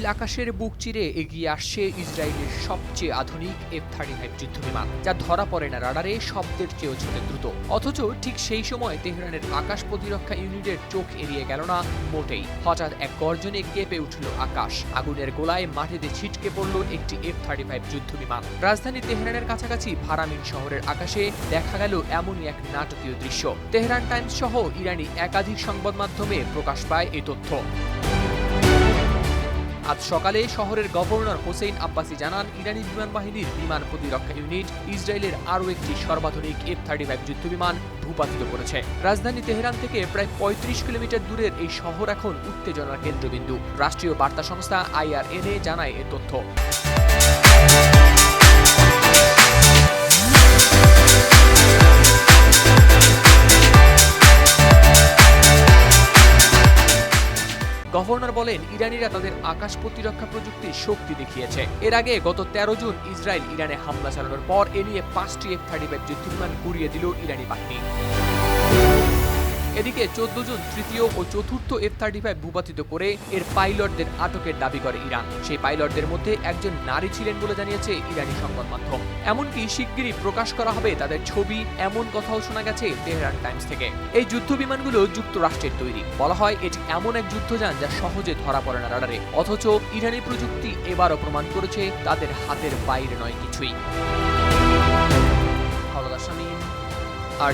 আকাশের বুক চিরে এগিয়ে আসছে ইসরায়েলের সবচেয়ে আধুনিক এফ থার্টি ফাইভ যুদ্ধবিমান, যা ধরা পড়ে না রাডারে, শব্দের চেয়েও ছোট দ্রুত। অথচ ঠিক সেই সময় তেহরানের আকাশ প্রতিরক্ষা ইউনিটের চোখ এড়িয়ে গেল না মোটেই। হঠাৎ এক গর্জনে কেঁপে উঠল আকাশ। আগুনের গোলায় মাটিতে ছিটকে পড়ল একটি এফ থার্টি ফাইভ যুদ্ধবিমান। রাজধানী তেহরানের কাছাকাছি ভারামিন শহরের আকাশে দেখা গেল এমনই এক নাটকীয় দৃশ্য। তেহরান টাইমস সহ ইরানি একাধিক সংবাদ মাধ্যমে প্রকাশ পায় এই তথ্য। আজ সকালে শহরের গভর্নর হোসেইন আব্বাসি জানান, ইরানি বিমান বাহিনীর বিমান প্রতিরক্ষা ইউনিট ইসরায়েলের আরও একটি সর্বাধুনিক এফ থার্টি ফাইভ যুদ্ধবিমান ভূপাতিত করেছে। রাজধানী তেহরান থেকে প্রায় পঁয়ত্রিশ কিলোমিটার দূরের এই শহর এখন উত্তেজনার কেন্দ্রবিন্দু। রাষ্ট্রীয় বার্তা সংস্থা আইআরএনএ জানায় এ তথ্য। গভর্নর বলেন, ইরানিরা তাদের আকাশ প্রতিরক্ষা প্রযুক্তি শক্তি দেখিয়েছে। এর আগে গত তেরো জুন ইসরায়েল ইরানে হামলা চালানোর পর এ নিয়ে পাঁচটি এফ থার্টি ফাইভ যুদ্ধবিমান গুড়িয়ে দিল ইরানি বাহিনী। এদিকে চোদ্দ জুন তৃতীয় ও চতুর্থ এফ থার্টি ফাইভ ভূপাতিত করে এর পাইলটদের আটকের দাবি করে ইরান। সেই পাইলটদের মধ্যে একজন নারী ছিলেন বলে জানিয়েছে ইরানি সংবাদ মাধ্যম। এমনকি শিগগিরই প্রকাশ করা হবে তাদের ছবি, এমন কথাও শোনা গেছে তেহরান টাইমস থেকে। এই যুদ্ধ বিমানগুলো যুক্তরাষ্ট্রের তৈরি। বলা হয়, এটি এমন এক যুদ্ধযান যা সহজে ধরা পড়ে না রাডারে। অথচ ইরানি প্রযুক্তি এবারও প্রমাণ করেছে তাদের হাতের বাইরে নয় কিছুই। আর